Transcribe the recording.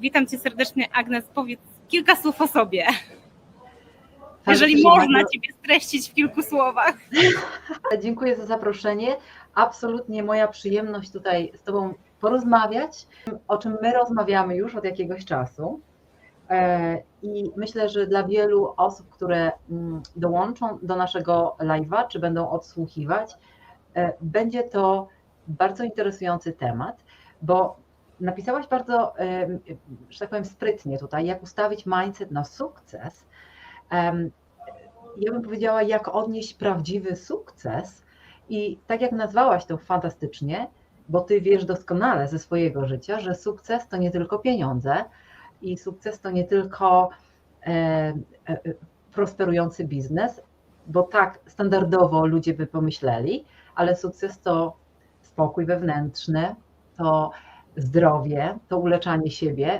Witam Cię serdecznie, Agnes. Powiedz kilka słów o sobie, jeżeli można. Ciebie streścić w kilku słowach. Dziękuję za zaproszenie. Absolutnie moja przyjemność tutaj z Tobą porozmawiać, o czym my rozmawiamy już od jakiegoś czasu. E, I myślę, że dla wielu osób, które mm, dołączą do naszego live'a, czy będą odsłuchiwać, e, będzie to bardzo interesujący temat, bo napisałaś bardzo, że tak powiem, sprytnie tutaj, jak ustawić mindset na sukces. Ja bym powiedziała, jak odnieść prawdziwy sukces. I tak jak nazwałaś to fantastycznie, bo ty wiesz doskonale ze swojego życia, że sukces to nie tylko pieniądze i sukces to nie tylko e, e, e, prosperujący biznes, bo tak standardowo ludzie by pomyśleli, ale sukces to spokój wewnętrzny, to zdrowie, to uleczanie siebie,